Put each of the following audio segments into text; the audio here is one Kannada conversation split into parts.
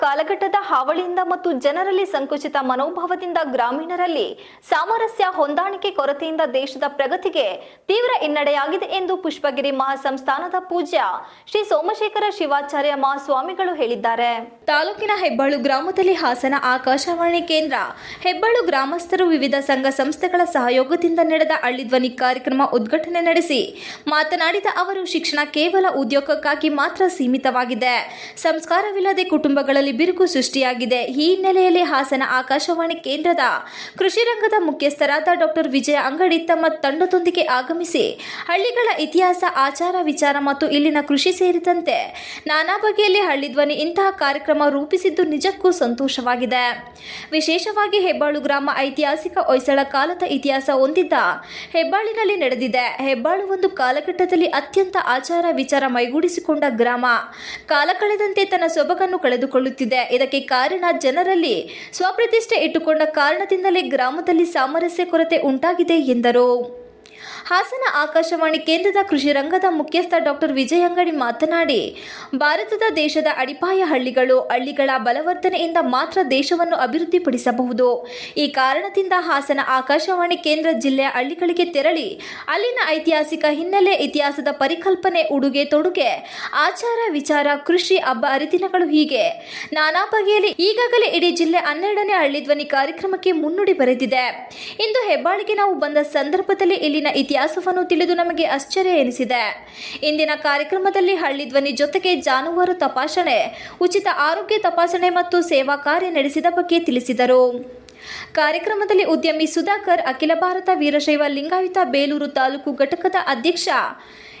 ಕಾಲಘಟ್ಟದ ಹಾವಳಿಯಿಂದ ಮತ್ತು ಜನರಲ್ಲಿ ಸಂಕುಚಿತ ಮನೋಭಾವದಿಂದ ಗ್ರಾಮೀಣರಲ್ಲಿ ಸಾಮರಸ್ಯ ಹೊಂದಾಣಿಕೆ ಕೊರತೆಯಿಂದ ದೇಶದ ಪ್ರಗತಿಗೆ ತೀವ್ರ ಹಿನ್ನಡೆಯಾಗಿದೆ ಎಂದು ಪುಷ್ಪಗಿರಿ ಮಹಾಸಂಸ್ಥಾನದ ಪೂಜ್ಯ ಶ್ರೀ ಸೋಮಶೇಖರ ಶಿವಾಚಾರ್ಯ ಮಹಾಸ್ವಾಮಿಗಳು ಹೇಳಿದ್ದಾರೆ. ತಾಲೂಕಿನ ಹೆಬ್ಬಾಳು ಗ್ರಾಮದಲ್ಲಿ ಹಾಸನ ಆಕಾಶವಾಣಿ ಕೇಂದ್ರ, ಹೆಬ್ಬಾಳು ಗ್ರಾಮಸ್ಥರು ವಿವಿಧ ಸಂಘ ಸಂಸ್ಥೆಗಳ ಸಹಯೋಗದಿಂದ ನಡೆದ ಅಳ್ಳಿಧ್ವನಿ ಕಾರ್ಯಕ್ರಮ ಉದ್ಘಾಟನೆ ನಡೆಸಿ ಮಾತನಾಡಿದ ಅವರು, ಶಿಕ್ಷಣ ಕೇವಲ ಉದ್ಯೋಗಕ್ಕಾಗಿ ಮಾತ್ರ ಸೀಮಿತವಾಗಿದೆ. ಸಂಸ್ಕಾರವಿಲ್ಲದೆ ಕುಟುಂಬಗಳಲ್ಲಿ ಬಿರುಕು ಸೃಷ್ಟಿಯಾಗಿದೆ. ಈ ಹಿನ್ನೆಲೆಯಲ್ಲಿ ಹಾಸನ ಆಕಾಶವಾಣಿ ಕೇಂದ್ರದ ಕೃಷಿ ರಂಗದ ಮುಖ್ಯಸ್ಥರಾದ ಡಾಕ್ಟರ್ ವಿಜಯ ಅಂಗಡಿ ತಮ್ಮ ತಂಡದೊಂದಿಗೆ ಆಗಮಿಸಿ ಹಳ್ಳಿಗಳ ಇತಿಹಾಸ, ಆಚಾರ, ವಿಚಾರ ಮತ್ತು ಇಲ್ಲಿನ ಕೃಷಿ ಸೇರಿದಂತೆ ನಾನಾ ಬಗೆಯಲ್ಲಿ ಹಳ್ಳಿಧ್ವನಿ ಇಂತಹ ಕಾರ್ಯಕ್ರಮ ರೂಪಿಸಿದ್ದು ನಿಜಕ್ಕೂ ಸಂತೋಷವಾಗಿದೆ. ವಿಶೇಷವಾಗಿ ಹೆಬ್ಬಾಳು ಗ್ರಾಮ ಐತಿಹಾಸಿಕ ಹೊಯ್ಸಳ ಕಾಲದ ಇತಿಹಾಸ ಹೊಂದಿದ್ದ ಹೆಬ್ಬಾಳಿನಲ್ಲಿ ನಡೆದಿದೆ. ಹೆಬ್ಬಾಳು ಒಂದು ಕಾಲಘಟ್ಟದಲ್ಲಿ ಅತ್ಯಂತ ಆಚಾರ ವಿಚಾರ ಮೈಗೂಡಿಸಿಕೊಂಡ ಗ್ರಾಮ. ಕಾಲ ಕಳೆದಂತೆ ತನ್ನ ಸೊಬಗನ್ನು ಕಳೆದುಕೊಳ್ಳುತ್ತಿದೆ ಇದಕ್ಕೆ ಕಾರಣ ಜನರಲ್ಲಿ ಸ್ವಪ್ರತಿಷ್ಠೆ ಇಟ್ಟುಕೊಂಡ ಕಾರಣದಿಂದಲೇ ಗ್ರಾಮದಲ್ಲಿ ಸಾಮರಸ್ಯ ಕೊರತೆ ಉಂಟಾಗಿದೆ ಎಂದರು. ಹಾಸನ ಆಕಾಶವಾಣಿ ಕೇಂದ್ರದ ಕೃಷಿ ರಂಗದ ಮುಖ್ಯಸ್ಥ ಡಾಕ್ಟರ್ ವಿಜಯ ಅಂಗಡಿ ಮಾತನಾಡಿ, ಭಾರತದ ದೇಶದ ಅಡಿಪಾಯ ಹಳ್ಳಿಗಳು ಹಳ್ಳಿಗಳ ಬಲವರ್ಧನೆಯಿಂದ ಮಾತ್ರ ದೇಶವನ್ನು ಅಭಿವೃದ್ಧಿಪಡಿಸಬಹುದು. ಈ ಕಾರಣದಿಂದ ಹಾಸನ ಆಕಾಶವಾಣಿ ಕೇಂದ್ರ ಜಿಲ್ಲೆಯ ಹಳ್ಳಿಗಳಿಗೆ ತೆರಳಿ, ಅಲ್ಲಿನ ಐತಿಹಾಸಿಕ ಹಿನ್ನೆಲೆ ಇತಿಹಾಸದ ಪರಿಕಲ್ಪನೆ ಉಡುಗೆ ತೊಡುಗೆ, ಆಚಾರ ವಿಚಾರ, ಕೃಷಿ ಹಬ್ಬ ಹರಿದಿನಗಳು ಹೀಗೆ. ನಾನಾ ಬಗೆಯಲ್ಲಿ ಈಗಾಗಲೇ ಇಡೀ ಜಿಲ್ಲೆ ಹನ್ನೆರಡನೇ ಹಳ್ಳಿ ಧ್ವನಿ ಕಾರ್ಯಕ್ರಮಕ್ಕೆ ಮುನ್ನುಡಿ ಬರೆದಿದೆ. ಇಂದು ಹೆಬ್ಬಾಳಿಗೆ ನಾವು ಬಂದ ಸಂದರ್ಭದಲ್ಲಿ ಇಲ್ಲಿನ ಇತಿಹಾಸವನ್ನು ತಿಳಿದು ನಮಗೆ ಆಶ್ಚರ್ಯ ಎನಿಸಿದೆ. ಇಂದಿನ ಕಾರ್ಯಕ್ರಮದಲ್ಲಿ ಹಳ್ಳಿ ಧ್ವನಿ ಜೊತೆಗೆ ಜಾನುವಾರು ತಪಾಸಣೆ, ಉಚಿತ ಆರೋಗ್ಯ ತಪಾಸಣೆ ಮತ್ತು ಸೇವಾ ಕಾರ್ಯ ನಡೆಸಿದ ಬಗ್ಗೆ ತಿಳಿಸಿದರು. ಕಾರ್ಯಕ್ರಮದಲ್ಲಿ ಉದ್ಯಮಿ ಸುಧಾಕರ್, ಅಖಿಲ ಭಾರತ ವೀರಶೈವ ಲಿಂಗಾಯುತ ಬೇಲೂರು ತಾಲೂಕು ಘಟಕದ ಅಧ್ಯಕ್ಷ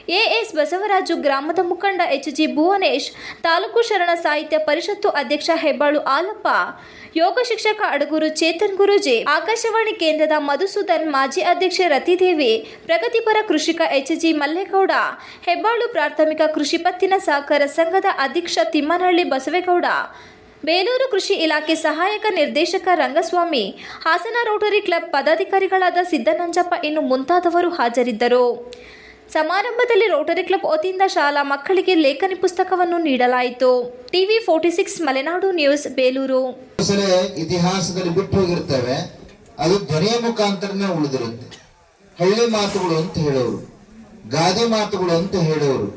ಎಎಸ್ ಬಸವರಾಜು ಗ್ರಾಮದ ಮುಖಂಡ ಎಚ್ ಜಿ ಭುವನೇಶ್, ತಾಲೂಕು ಶರಣ ಸಾಹಿತ್ಯ ಪರಿಷತ್ತು ಅಧ್ಯಕ್ಷ ಹೆಬ್ಬಾಳು ಆಲಪ್ಪ, ಯೋಗ ಶಿಕ್ಷಕ ಅಡಗುರು ಚೇತನ್ ಗುರುಜಿ, ಆಕಾಶವಾಣಿ ಕೇಂದ್ರದ ಮಧುಸೂದನ್ ಮಾಜಿ ಅಧ್ಯಕ್ಷೆ ರತಿದೇವಿ, ಪ್ರಗತಿಪರ ಕೃಷಿಕ ಎಚ್ ಜಿ ಮಲ್ಲೇಗೌಡ, ಹೆಬ್ಬಾಳು ಪ್ರಾಥಮಿಕ ಕೃಷಿ ಪತ್ತಿನ ಸಹಕಾರ ಸಂಘದ ಅಧ್ಯಕ್ಷ ತಿಮ್ಮನಹಳ್ಳಿ ಬಸವೇಗೌಡ, ಬೇಲೂರು ಕೃಷಿ ಇಲಾಖೆ ಸಹಾಯಕ ನಿರ್ದೇಶಕ ರಂಗಸ್ವಾಮಿ, ಹಾಸನ ರೋಟರಿ ಕ್ಲಬ್ ಪದಾಧಿಕಾರಿಗಳಾದ ಸಿದ್ದನಂಜಪ್ಪ ಇನ್ನು ಮುಂತಾದವರು ಹಾಜರಿದ್ದರು. ಸಮಾರಂಭದಲ್ಲಿ ರೋಟರಿ ಕ್ಲಬ್ ವತಿಯಿಂದ ಶಾಲಾ ಮಕ್ಕಳಿಗೆ ಲೇಖನಿ ಪುಸ್ತಕವನ್ನು ನೀಡಲಾಯಿತು. TV forty six Malenadu news, Belur. ಇತಿಹಾಸದಲ್ಲಿ ಬಿಟ್ಟು ಹೋಗಿರ್ತೇವೆ. ಅದು ಧ್ವನಿಯ ಮುಖಾಂತರನೇ ಉಳಿದಿರುತ್ತೆ. ಹಳ್ಳಿ ಮಾತುಗಳು ಅಂತ ಹೇಳೋರು, ಗಾದೆ ಮಾತುಗಳು ಅಂತ ಹೇಳೋರು.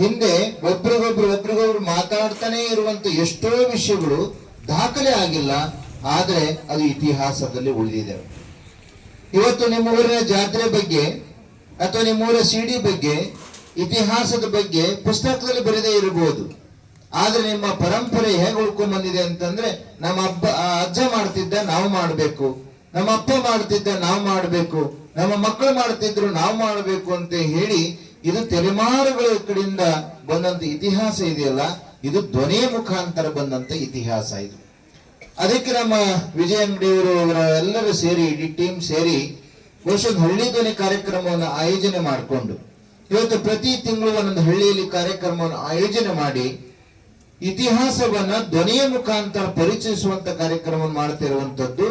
ಹಿಂದೆ ಒಬ್ರಿಗೊಬ್ರು ಒಬ್ರಿಗೊಬ್ರು ಮಾತಾಡ್ತಾನೆ ಇರುವಂತ ಎಷ್ಟೋ ವಿಷಯಗಳು ದಾಖಲೆ ಆಗಿಲ್ಲ, ಆದರೆ ಅದು ಇತಿಹಾಸದಲ್ಲಿ ಉಳಿದಿದೆ. ಇವತ್ತು ನಿಮ್ಮ ಊರಿನ ಜಾತ್ರೆ ಬಗ್ಗೆ ಅಥವಾ ನಿಮ್ಮ ಊರ ಸಿಡಿ ಬಗ್ಗೆ, ಇತಿಹಾಸದ ಬಗ್ಗೆ ಪುಸ್ತಕದಲ್ಲಿ ಬರೆದೇ ಇರಬಹುದು ಆದ್ರೆ ನಿಮ್ಮ ಪರಂಪರೆ ಹೇಗೆ ಉಳ್ಕೊಂಡ್ ಬಂದಿದೆ ಅಂತಂದ್ರೆ, ನಮ್ಮ ಅಬ್ಬ ಅಜ್ಜ ಮಾಡ್ತಿದ್ದ ನಾವು ಮಾಡಬೇಕು. ನಮ್ಮ ಅಪ್ಪ ಮಾಡ್ತಿದ್ದ ನಾವು ಮಾಡಬೇಕು. ನಮ್ಮ ಮಕ್ಕಳು ಮಾಡ್ತಿದ್ರು ನಾವು ಮಾಡಬೇಕು ಅಂತ ಹೇಳಿ, ಇದು ತಲೆಮಾರುಗಳ ಕಡೆಯಿಂದ ಬಂದಂತ ಇತಿಹಾಸ ಇದೆಯಲ್ಲ, ಇದು ಧ್ವನಿ ಮುಖಾಂತರ ಬಂದಂತ ಇತಿಹಾಸ ಇದು. ಅದಕ್ಕೆ ನಮ್ಮ ವಿಜಯ ಅಂಗಡಿಯವರು ಅವರ ಎಲ್ಲರೂ ಸೇರಿ, ಇಡೀ ಟೀಮ್ ಸೇರಿ ಒಂದು ಹಳ್ಳಿ ಧ್ವನಿ ಕಾರ್ಯಕ್ರಮವನ್ನು ಆಯೋಜನೆ ಮಾಡಿಕೊಂಡು, ಇವತ್ತು ಪ್ರತಿ ತಿಂಗಳು ಒಂದೊಂದು ಹಳ್ಳಿಯಲ್ಲಿ ಕಾರ್ಯಕ್ರಮವನ್ನು ಆಯೋಜನೆ ಮಾಡಿ, ಇತಿಹಾಸವನ್ನ ಧ್ವನಿಯ ಮುಖಾಂತರ ಪರಿಚಯಿಸುವಂತ ಕಾರ್ಯಕ್ರಮವನ್ನು ಮಾಡ್ತಿರುವಂತದ್ದು